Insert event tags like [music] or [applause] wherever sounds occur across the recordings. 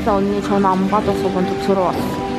진짜 언니 전화 안 받아서 먼저 들어왔어.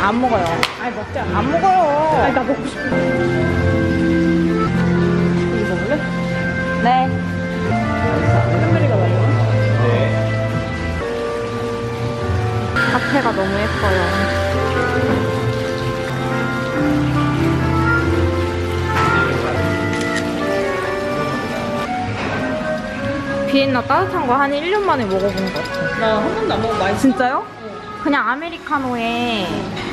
안 먹어요. 아니 먹자 안 먹어요. 아니 나 먹고 싶어 이거 먹을래? 네. 캔베리가 맛있어 카페가 너무 예뻐요. 비엔나 따뜻한 거 한 1년 만에 먹어보는 것 같아요. 나한 번도 안 먹어 맛있어 진짜요? 그냥 아메리카노에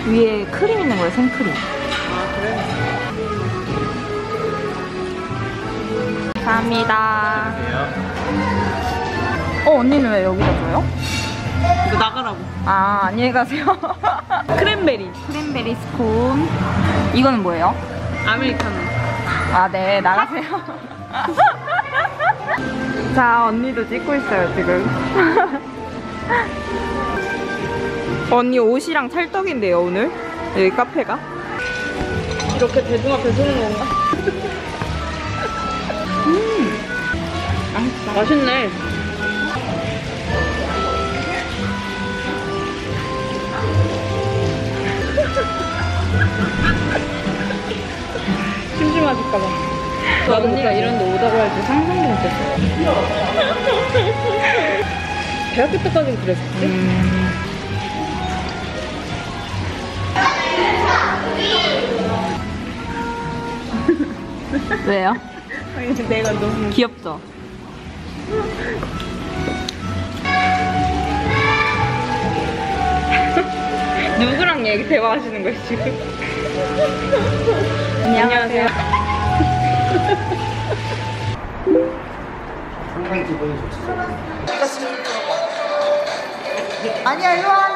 위에 크림 있는 거예요, 생크림. 아 그래? 감사합니다. 어, 언니는 왜 여기다 줘요? 이거 나가라고 아, 안녕히 가세요. [laughs] 크랜베리 크랜베리 스콘. 이거는 뭐예요? 아메리카노 아, 네, 나가세요. [laughs] 자, 언니도 찍고 있어요, 지금. [laughs] 언니 옷이랑 찰떡인데요, 오늘? 여기 카페가? 이렇게 대중 앞에 서는 건가? [laughs] 음 맛있네 [laughs] 심심하실까봐 나도 언니가 이런 데 오다고 할줄 상상도 못했어요. [laughs] 대학교 때까지는 그랬었지? 왜요? 아니 [laughs] 내가 너무 귀엽죠? [laughs] 누구랑 얘기 대화하시는 거예요 지금? [laughs] 안녕하세요. 상당히 기분이 좋지. 아니야 일로 와.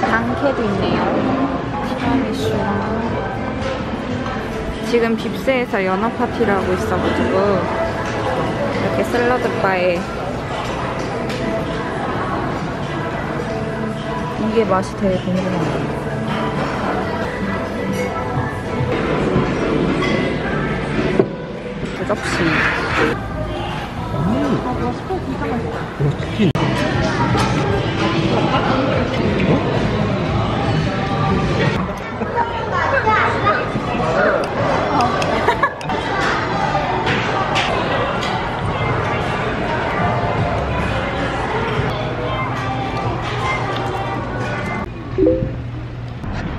당캐도 있네요. 티라미슈랑 지금 빕스에서 연어 파티를 하고 있어가지고 이렇게 샐러드 바에 이게 맛이 되게 궁금해요. 접시.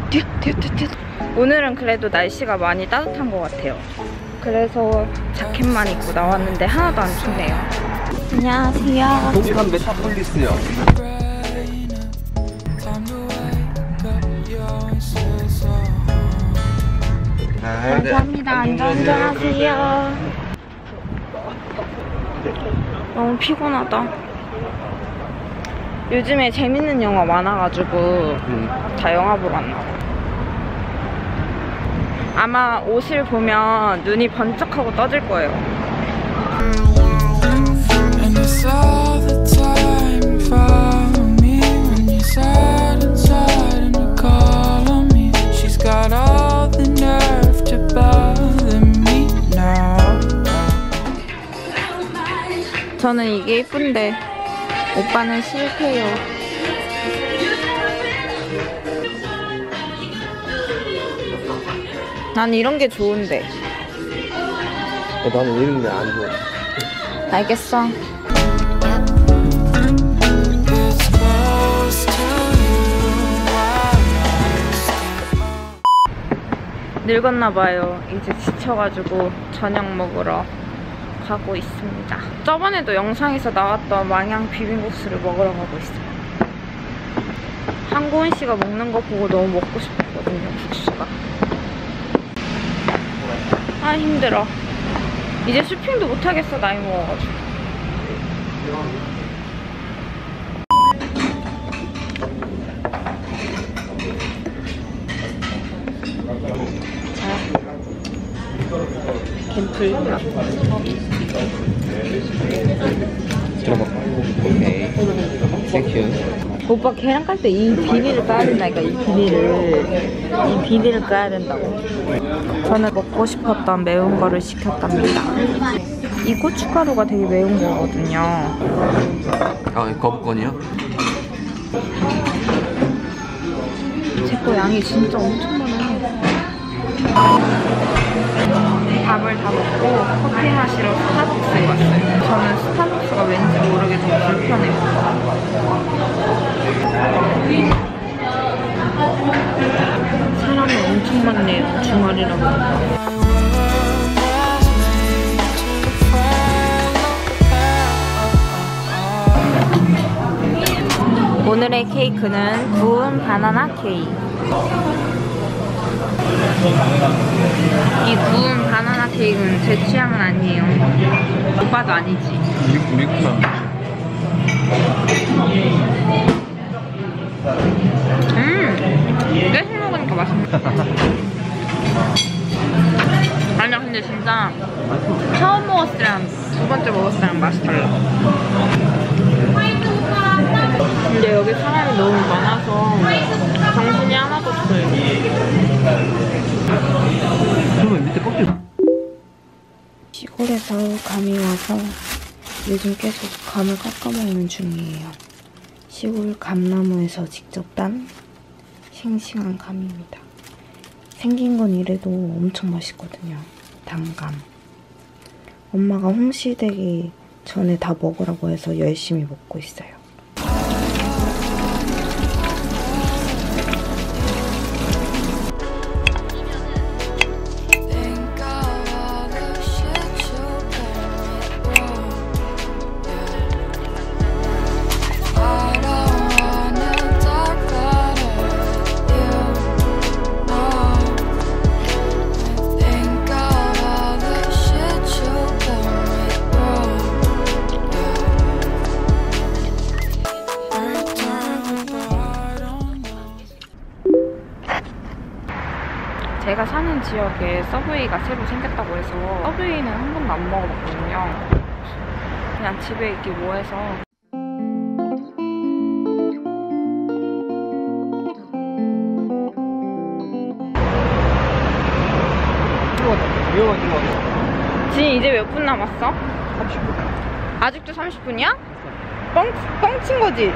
뛰어, 뛰어, 뛰어. 오늘은 그래도 날씨가 많이 따뜻한 것 같아요. 그래서 자켓만 입고 나왔는데 하나도 안 춥네요. 안녕하세요. 동탄 메타폴리스요. 감사합니다. 안전운전하세요. 너무 피곤하다. 요즘에 재밌는 영화 많아가지고 음. 다 영화 보러 안 나와. 아마 옷을 보면 눈이 번쩍하고 떠질 거예요. 저는 이게 예쁜데 오빠는 싫대요. 난 이런 게 좋은데. 어, 나는 이런 게 안 좋아. 알겠어. 늙었나봐요. 이제 지쳐가지고 저녁 먹으러 가고 있습니다. 저번에도 영상에서 나왔던 망향 비빔국수를 먹으러 가고 있어요. 한고은 씨가 먹는 거 보고 너무 먹고 싶었거든요, 국수가. 아, 힘들어. 이제 쇼핑도 못하겠어, 나이 먹어가지고. 갬플밥. 들어봐. 오케이. 땡큐. 오빠 계란 깔 때 이 비닐을 까야 된다니까 이 비닐을. 이 비닐을 까야 된다고. 저는 먹고 싶었던 매운 거를 시켰답니다. 이 고춧가루가 되게 매운 거거든요. 아, 거부권이요? 제거 양이 진짜 엄청 많아요 밥을 다 먹고 커피 마시러 스타벅스에 왔어요. 저는 스타벅스가 왠지 모르게 좀 불편해요. 사람이 엄청 많네요 주말이라고. 오늘의 케이크는 구운 바나나 케이크. 이 구운 바나나 케이크는 제 취향은 아니에요. 오빠도 아니지. 미, 미국 사람. 음, 깨서 먹으니까 맛있네. [laughs] 아니야, 근데 진짜 처음 먹었을 때랑 두 번째 먹었을 때랑 맛이 달라. 근데 여기 사람이 너무 많아서 정신이 하나도 없어요. 그러면 밑에 껍질. 시골에서 감이 와서 요즘 계속 감을 깎아 먹는 중이에요. 시골 감나무에서 직접 딴 싱싱한 감입니다. 생긴 건 이래도 엄청 맛있거든요. 단감. 엄마가 홍시되기 전에 다 먹으라고 해서 열심히 먹고 있어요. 지역에 서브웨이가 새로 생겼다고 해서 서브웨이는 한 번도 안 먹어봤거든요. 그냥 집에 있기 뭐해서 지금 이제 몇 분 남았어? 30분. 아직도 30분이야? 뻥, 뻥친 거지?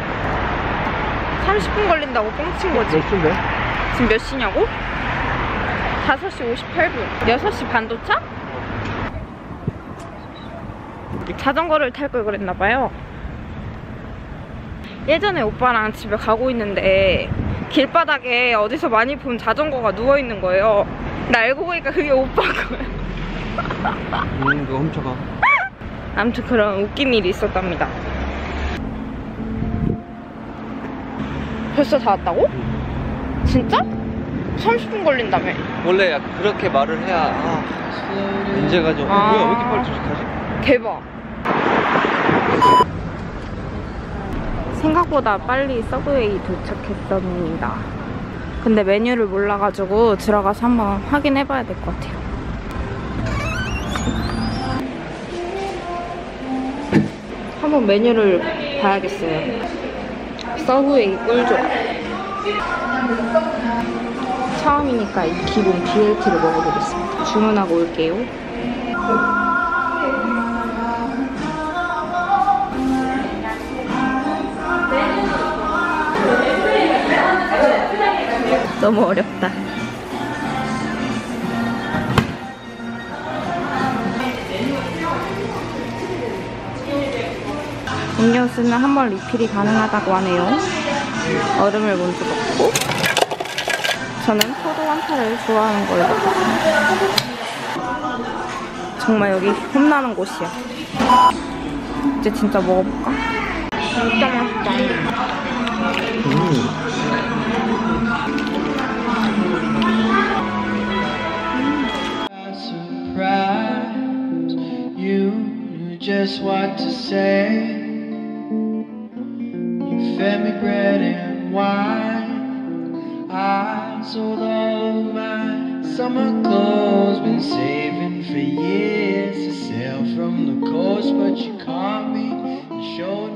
30분 걸린다고 뻥친 거지? 몇 시인데? 지금 몇 시냐고? 5시 58분. 6시 반 도착? 자전거를 탈 걸 그랬나봐요. 예전에 오빠랑 집에 가고 있는데 길바닥에 어디서 많이 본 자전거가 누워있는 거예요. 근데 알고 보니까 그게 오빠 거예요. 음, 그거 훔쳐가. [laughs] 아무튼 그런 웃긴 일이 있었답니다. 벌써 다 왔다고? 진짜? 30분 걸린다며. 원래 그렇게 말을 해야, 아, 문제가 좀. 아. 뭐야, 왜 이렇게 빨리 도착하지? 대박. 생각보다 빨리 서브웨이 도착했답니다. 근데 메뉴를 몰라가지고 들어가서 한번 확인해봐야 될 것 같아요. 한번 메뉴를 봐야겠어요. 서브웨이 꿀조합. 처음이니까 이 기본 BLT를 먹어보겠습니다. 주문하고 올게요. 너무 어렵다. 음료수는 한 번 리필이 가능하다고 하네요. 얼음을 먼저 넣고 저는 포도 완타를 좋아하는 걸로. 정말 여기 홈나는 곳이야. 이제 진짜 먹어볼까? 진짜 맛있다. surprise. sold all of my summer clothes. Been saving for years to sail from the coast, but you caught me and showed